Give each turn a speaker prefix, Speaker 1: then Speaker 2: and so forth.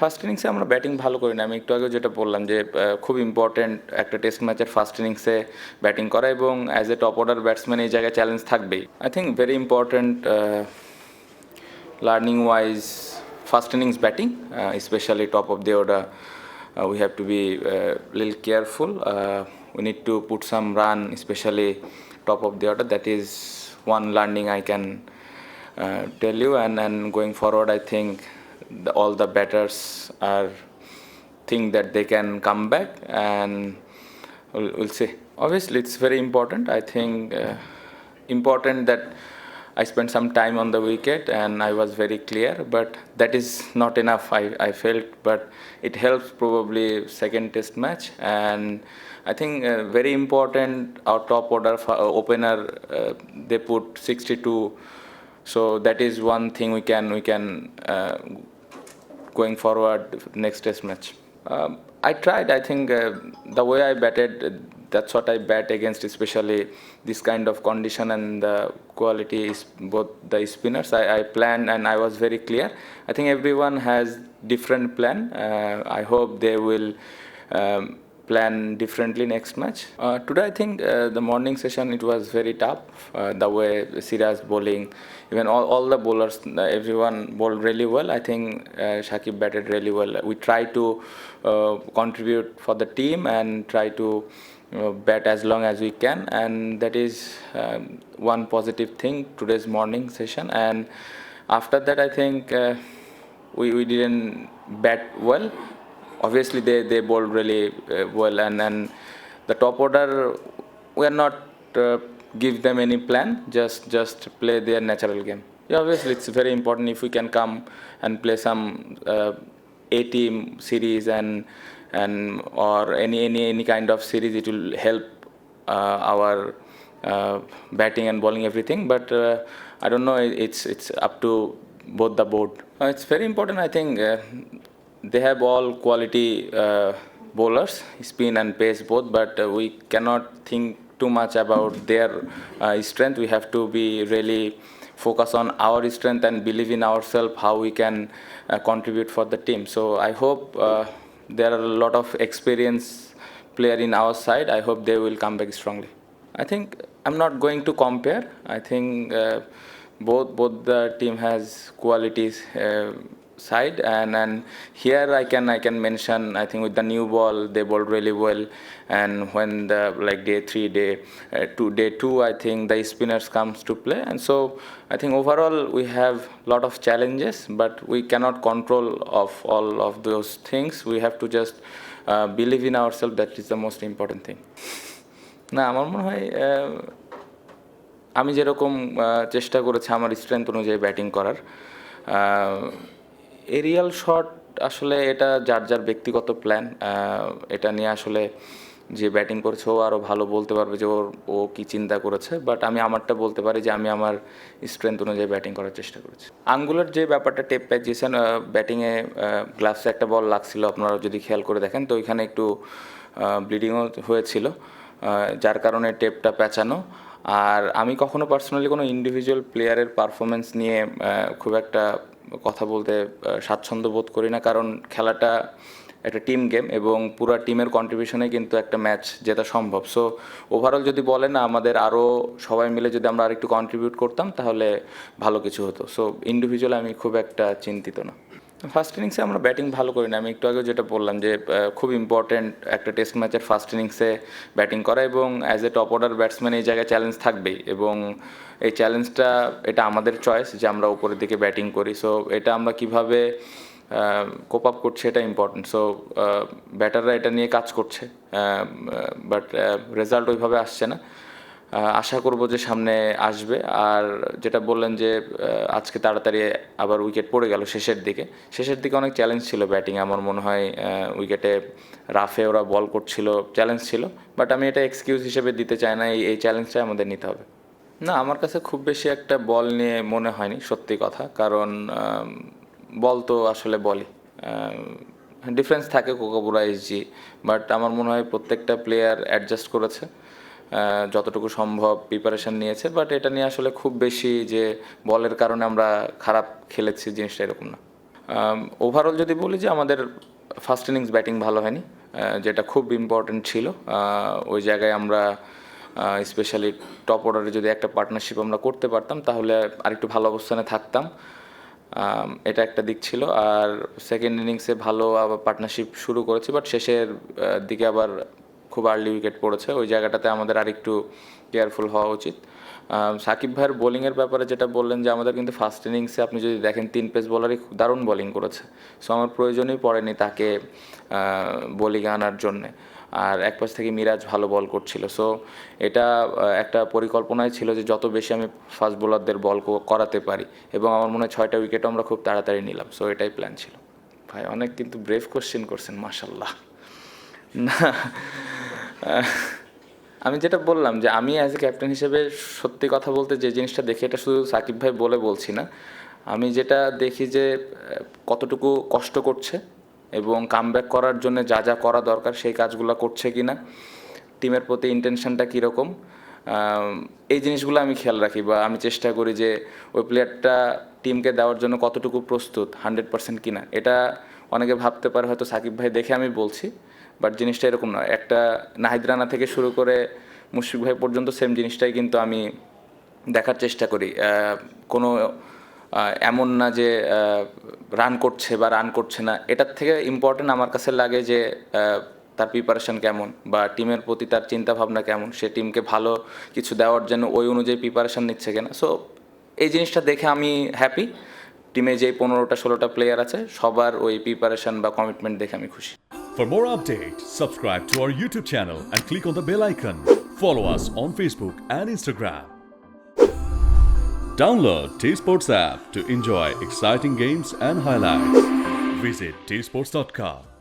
Speaker 1: First ইনিংসে আমরা batting ভালো করি না আমি একটু আগে যেটা বললাম যে খুব ইম্পর্ট্যান্ট একটা টেস্ট ম্যাচের ফার্স্ট ইনিংসে ব্যাটিং করা এবং as a top order batsman এই জায়গায় চ্যালেঞ্জ থাকবেই I think very important learning wise first innings batting specially top of the order we have to be লিল careful careful. Need to put to run specially of the order. That is one learning I can uh, tell you. And, and going forward, I think the, all the batters are think that they can come back and we'll, we'll see. Obviously, it's very important. I think uh, important that I spent some time on the wicket and I was very clear, but that is not enough. I, I felt, but it helps probably second test match and I think uh, very important. Our top order for, uh, opener uh, they put 62, so that is one thing we can we can uh, going forward next test match. Um, I tried. I think uh, the way I batted, that's what I bat against, especially this kind of condition and the quality is both the spinners. I, I planned and I was very clear. I think everyone has different plan. Uh, I hope they will. Um, plan differently next match. Uh, today, I think uh, the morning session it was very tough. Uh, the way Siraj bowling, even all, all the bowlers, uh, everyone bowled really well. I think uh, Shakib batted really well. We try to uh, contribute for the team and try to bat as long as we can, and that is um, one positive thing today's morning session. And after that, I think we, we didn't bat well obviously they, they bowled really uh, well and, and the top order we are not uh, give them any plan just just play their natural game. Yeah obviously it's very important if we can come and play some uh, a team series and and or any any any kind of series it will help uh, our uh, batting and bowling everything. But uh, i don't know it's it's up to both the board. Uh, it's very important i think uh, they have all quality uh, bowlers, spin and pace both, but uh, we cannot think too much about their uh, strength. We have to be really focus on our strength and believe in ourselves how we can uh, contribute for the team. So I hope uh, there are a lot of experienced player in our side. I hope they will come back strongly. I think I'm not going to compare. I think uh, both both the team has qualities side and and here I can I can mention I think with the new ball they bowled really well and when the like day three day uh, two day two I think the spinners comes to play and so I think overall we have lot of challenges but we cannot control of all of those things we have to just uh, believe in ourselves that is the most important thing না আমার মনে হয় আমি যেরকম চেষ্টা করেছি আমার strength অনুযায়ী ব্যাটিং করার এরিয়াল শট আসলে এটা যার যার ব্যক্তিগত প্ল্যান এটা নিয়ে আসলে যে ব্যাটিং করেছে ও আরও ভালো বলতে পারবে যে ওর, ও কী চিন্তা করেছে। বাট আমি আমারটা বলতে পারি যে আমি আমার স্ট্রেংথ অনুযায়ী ব্যাটিং করার চেষ্টা করেছি। আঙ্গুলের যে ব্যাপারটা টেপ প্যাচিয়েছেন ব্যাটিংয়ে গ্লাভসে একটা বল লাগছিল, আপনারা যদি খেয়াল করে দেখেন, তো ওইখানে একটু ব্লিডিংও হয়েছিল যার কারণে টেপটা পেঁচানো। আর আমি কখনো পার্সোনালি কোনো ইন্ডিভিজুয়াল প্লেয়ারের পারফরমেন্স নিয়ে খুব একটা কথা বলতে স্বাচ্ছন্দ্য বোধ করি না। কারণ খেলাটা একটা টিম গেম এবং পুরা টিমের কন্ট্রিবিউশনে কিন্তু একটা ম্যাচ জেতা সম্ভব। সো ওভারঅল যদি বলেন না, আমাদের আরও সবাই মিলে যদি আমরা আরেকটু কন্ট্রিবিউট করতাম, তাহলে ভালো কিছু হতো। সো ইন্ডিভিজুয়াল আমি খুব একটা চিন্তিত না। ফার্স্ট ইনিংসে আমরা ব্যাটিং ভালো করি না। আমি একটু আগে যেটা বললাম যে খুব ইম্পর্ট্যান্ট একটা টেস্ট ম্যাচের ফার্স্ট ইনিংসে ব্যাটিং করা এবং as a top order batsman এই জায়গায় চ্যালেঞ্জ থাকবেই এবং এই চ্যালেঞ্জটা এটা আমাদের চয়েস যে আমরা উপরের দিকে ব্যাটিং করি। সো এটা আমরা কীভাবে কোপ আপ করছে এটা ইম্পর্টেন্ট সো ব্যাটাররা এটা নিয়ে কাজ করছে। বাট রেজাল্ট ওইভাবে আসছে না। আশা করব যে সামনে আসবে। আর যেটা বললেন যে আজকে তাড়াতাড়ি আবার উইকেট পড়ে গেল শেষের দিকে। শেষের দিকে অনেক চ্যালেঞ্জ ছিল ব্যাটিং আমার মনে হয় উইকেটে রাফে ওরা বল করছিল চ্যালেঞ্জ ছিল। বাট আমি এটা এক্সকিউজ হিসেবে দিতে চাই না, এই চ্যালেঞ্জটাই আমাদের নিতে হবে। না, আমার কাছে খুব বেশি একটা বল নিয়ে মনে হয়নি, সত্যি কথা। কারণ বল তো আসলে বলই। ডিফারেন্স থাকে কোকাবুরা এসজি বাট আমার মনে হয় প্রত্যেকটা প্লেয়ার অ্যাডজাস্ট করেছে। যতটুকু সম্ভব প্রিপারেশন নিয়েছে বাট এটা নিয়ে আসলে খুব বেশি যে বলের কারণে আমরা খারাপ খেলেছি জিনিসটা এরকম না। ওভারঅল যদি বলি যে আমাদের ফার্স্ট ইনিংস ব্যাটিং ভালো হয়নি যেটা খুব ইম্পর্টেন্ট ছিল ওই জায়গায় আমরা স্পেশালি টপ অর্ডারে যদি একটা পার্টনারশিপ আমরা করতে পারতাম, তাহলে আরেকটু ভালো অবস্থানে থাকতাম। এটা একটা দিক ছিল, আর সেকেন্ড ইনিংসে ভালো আবার পার্টনারশিপ শুরু করেছি বাট শেষের দিকে আবার খুব আর্লি উইকেট পড়েছে। ওই জায়গাটাতে আমাদের আরেকটু কেয়ারফুল হওয়া উচিত। সাকিব ভাইয়ের বোলিংয়ের ব্যাপারে যেটা বললেন যে, আমাদের কিন্তু ফার্স্ট ইনিংসে আপনি যদি দেখেন, তিন পেস বোলারই দারুণ বোলিং করেছে। সো আমার প্রয়োজনই পড়েনি তাকে বোলিংয়ে আনার জন্যে। আর এক পাশ থেকে মিরাজ ভালো বল করছিল। সো এটা একটা পরিকল্পনাই ছিল যে, যত বেশি আমি ফাস্ট বোলারদের বল করাতে পারি, এবং আমার মনে হয় ছয়টা উইকেটও আমরা খুব তাড়াতাড়ি নিলাম। সো এটাই প্ল্যান ছিল। ভাই, অনেক কিন্তু ব্রেভ কোশ্চেন করছেন মাশাল্লাহ না আমি যেটা বললাম যে আমি অ্যাজ এ ক্যাপ্টেন হিসেবে সত্যি কথা বলতে যে জিনিসটা দেখি, এটা শুধু সাকিব ভাই বলে বলছি না। আমি যেটা দেখি যে কতটুকু কষ্ট করছে এবং কামব্যাক করার জন্য যা যা করা দরকার, সেই কাজগুলো করছে কি না টিমের প্রতি ইন্টেনশনটা কীরকম এই জিনিসগুলো আমি খেয়াল রাখি বা আমি চেষ্টা করি যে ওই প্লেয়ারটা টিমকে দেওয়ার জন্য কতটুকু প্রস্তুত হান্ড্রেড পার্সেন্ট কিনা। এটা অনেকে ভাবতে পারে হয়তো সাকিব ভাই দেখে আমি বলছি বাট জিনিসটা এরকম নয়। একটা নাহিদ রানা থেকে শুরু করে মুশফিক ভাই পর্যন্ত সেম জিনিসটাই কিন্তু আমি দেখার চেষ্টা করি। কোনো এমন না যে রান করছে বা রান করছে না। এটার থেকে ইম্পর্টেন্ট আমার কাছে লাগে যে তার প্রিপারেশন কেমন বা টিমের প্রতি তার চিন্তা ভাবনা কেমন। সে টিমকে ভালো কিছু দেওয়ার জন্য ওই অনুযায়ী প্রিপারেশন নিচ্ছে কিনা। সো এই জিনিসটা দেখে আমি হ্যাপি টিমে যে পনেরোটা ষোলোটা প্লেয়ার আছে সবার ওই প্রিপারেশন বা কমিটমেন্ট দেখে আমি খুশি
Speaker 2: For more updates, subscribe to our YouTube channel and click on the bell icon. Follow us on Facebook and Instagram. Download T Sports app to enjoy exciting games and highlights. Visit tsports.com.